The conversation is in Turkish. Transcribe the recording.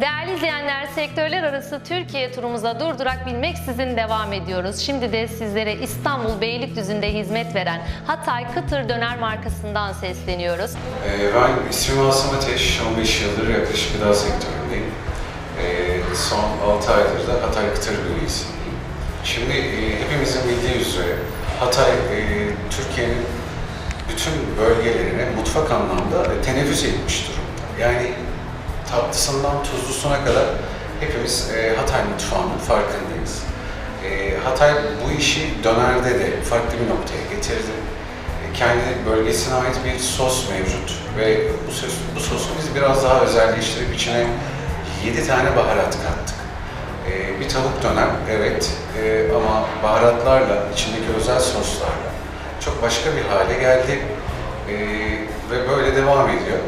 Değerli izleyenler, sektörler arası Türkiye turumuza durdurak bilmeksizin devam ediyoruz. Şimdi de sizlere İstanbul Beylikdüzü'nde hizmet veren Hatay Kıtır Döner markasından sesleniyoruz. Ee, Ben ismim Asım Ateş, 15 yıldır yaklaşık gıda sektöründeyim. Ee, Son 6 aydır da Hatay Kıtır Büyüyesindeyim. Şimdi e, hepimizin bildiği üzere Hatay, e, Türkiye'nin bütün bölgelerine mutfak anlamda teneffüs etmiş durumda. Yani tatlısından tuzlusuna kadar hepimiz e, Hatay mutfağının farkındayız. E, Hatay bu işi dönerde de farklı bir noktaya getirdi. E, Kendi bölgesine ait bir sos mevcut ve bu, sos, bu sosu biz biraz daha özelleştirip içine 7 tane baharat kattık. E, bir tavuk döner, evet E, ama baharatlarla, içindeki özel soslarla çok başka bir hale geldi E, ve böyle devam ediyor.